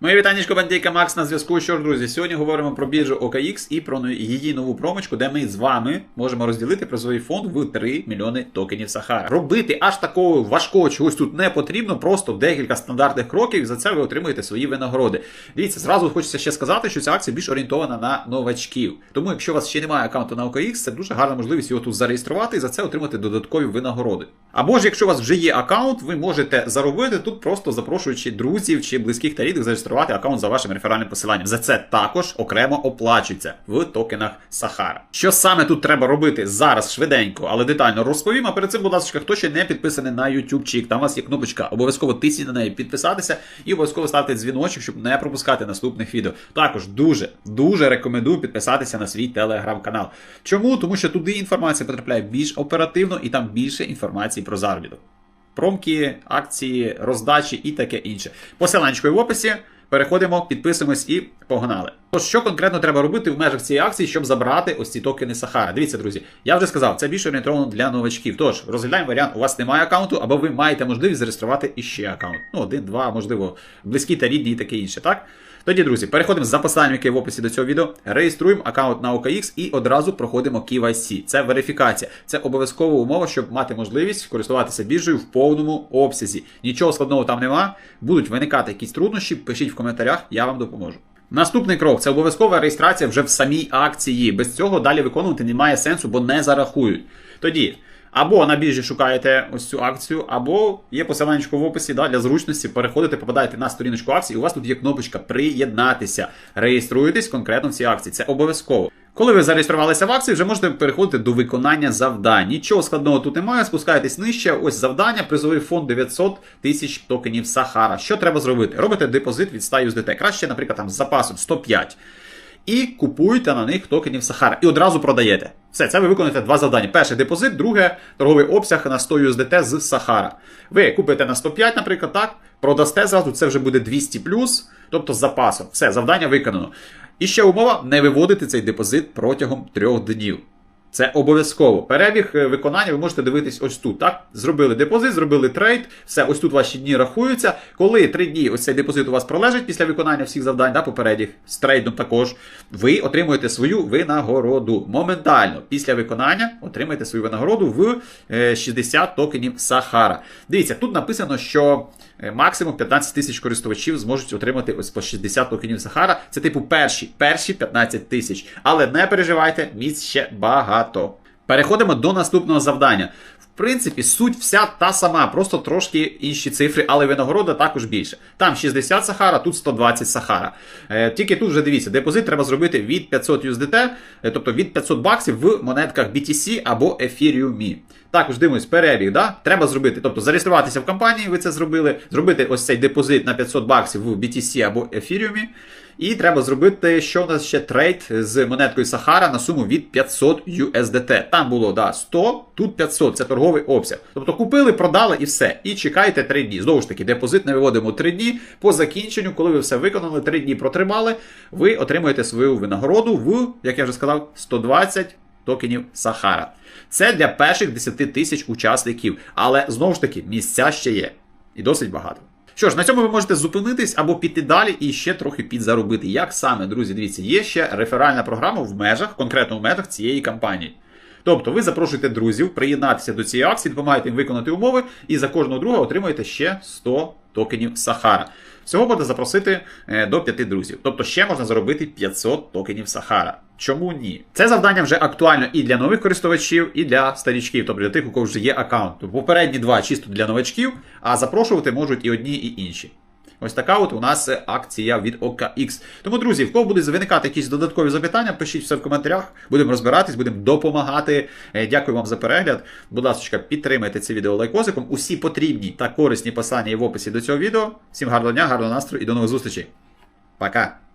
Моє вітаннячко Бандейка Макс на зв'язку. Що ж, друзі, сьогодні говоримо про біржу OKX і про її нову промочку, де ми з вами можемо розділити призовий фонд в 3 мільйони токенів Сахара. Робити аж такого важкого чогось тут не потрібно, просто декілька стандартних кроків, і за це ви отримуєте свої винагороди. Дивіться, зразу хочеться ще сказати, що ця акція більш орієнтована на новачків. Тому, якщо у вас ще немає аккаунту на OKX, це дуже гарна можливість його тут зареєструвати і за це отримати додаткові винагороди. Або ж, якщо у вас вже є аккаунт, ви можете заробити тут, просто запрошуючи друзів чи близьких та рідних зареєструвати аккаунт за вашим реферальним посиланням. За це також окремо оплачується в токенах Сахара. Що саме тут треба робити зараз швиденько, але детально розповім. А перед цим, будь ласка, хто ще не підписаний на YouTube, там у вас є кнопочка, обов'язково тисніть на неї підписатися і обов'язково ставити дзвіночок, щоб не пропускати наступних відео. Також дуже дуже рекомендую підписатися на свій телеграм-канал. Чому? Тому що туди інформація потрапляє більш оперативно і там більше інформації про заробіток. Промки, акції, роздачі і таке інше. Посиланчикою в описі. Переходимо, підписуємось і погнали. Що конкретно треба робити в межах цієї акції, щоб забрати ось ці токени Сахара? Дивіться, друзі, я вже сказав, це більше орієнтовано для новачків. Тож розглядаємо варіант, у вас немає аккаунту, або ви маєте можливість зареєструвати іще аккаунт. Ну, один, два, можливо, близькі та рідні і таке інше, так? Тоді, друзі, переходимо за посиланням, яке в описі до цього відео, реєструємо аккаунт на OKX і одразу проходимо KYC. Це верифікація. Це обов'язкова умова, щоб мати можливість користуватися біржею в повному обсязі. Нічого складного там нема. Будуть виникати якісь труднощі, пишіть в коментарях, я вам допоможу. Наступний крок це обов'язкова реєстрація вже в самій акції. Без цього далі виконувати немає сенсу, бо не зарахують. Тоді. Або на біржі шукаєте ось цю акцію, або є посилання в описі да, для зручності. Переходите, попадаєте на сторіночку акції. У вас тут є кнопочка Приєднатися. Реєструєтесь конкретно в цій акції. Це обов'язково. Коли ви зареєструвалися в акції, вже можете переходити до виконання завдань. Нічого складного тут немає. Спускаєтесь нижче. Ось завдання, призовий фонд 900 тисяч токенів Сахара. Що треба зробити? Робите депозит від 100 USDT. Краще, наприклад, там з запасом 105 і купуєте на них токенів Сахара. І одразу продаєте. Все, це ви виконуєте два завдання. Перше депозит, друге торговий обсяг на 100 USDT з Сахара. Ви купите на 105, наприклад, так, продасте зразу, це вже буде 200 тобто з запасом. Все, завдання виконано. І ще умова не виводити цей депозит протягом трьох днів. Це обов'язково. Перебіг е, виконання ви можете дивитись ось тут. Так? Зробили депозит, зробили трейд, все, ось тут ваші дні рахуються. Коли три дні ось цей депозит у вас пролежить після виконання всіх завдань, да, попередніх, з трейдом також, ви отримуєте свою винагороду. Моментально після виконання отримаєте свою винагороду в 60 е, токенів Сахара. Дивіться, тут написано, що е, максимум 15 тисяч користувачів зможуть отримати ось по 60 токенів Сахара. Це типу перші, перші 15 тисяч. Але не переживайте, місць ще багато багато. Переходимо до наступного завдання. В принципі, суть вся та сама, просто трошки інші цифри, але винагорода також більше. Там 60 Сахара, тут 120 Сахара. Е, Тільки тут вже дивіться, депозит треба зробити від 500 USDT, е, тобто від 500 баксів в монетках BTC або Ethereum. Також дивимось перебіг. да? Треба зробити, тобто зареєструватися в компанії, ви це зробили, зробити ось цей депозит на 500 баксів в BTC або Ethereum. І треба зробити, що у нас ще трейд з монеткою Сахара на суму від 500 USDT. Там було да, 100, тут 500, це торговий обсяг. Тобто купили, продали і все. І чекайте 3 дні. Знову ж таки, депозит не виводимо 3 дні. По закінченню, коли ви все виконали, 3 дні протримали, ви отримуєте свою винагороду в, як я вже сказав, 120 токенів Сахара. Це для перших 10 тисяч учасників. Але знову ж таки, місця ще є. І досить багато. Що ж, на цьому ви можете зупинитись або піти далі і ще трохи підзаробити. Як саме, друзі, дивіться, є ще реферальна програма в межах, конкретно в межах цієї кампанії. Тобто ви запрошуєте друзів приєднатися до цієї акції, допомагаєте їм виконати умови, і за кожного друга отримуєте ще 100 токенів Сахара. Всього буде запросити е, до 5 друзів. Тобто ще можна заробити 500 токенів Сахара. Чому ні? Це завдання вже актуально і для нових користувачів, і для старічків, тобто для тих, у кого вже є аккаунт. Попередні два чисто для новачків, а запрошувати можуть і одні, і інші. Ось така от у нас акція від OKX. Тому, друзі, в кого буде виникати якісь додаткові запитання, пишіть все в коментарях. Будемо розбиратись, будемо допомагати. Е, дякую вам за перегляд. Будь ласка, підтримайте це відео лайкосиком. Усі потрібні та корисні послання є в описі до цього відео. Всім гарного дня, гарного настрою і до нових зустрічей. Пока!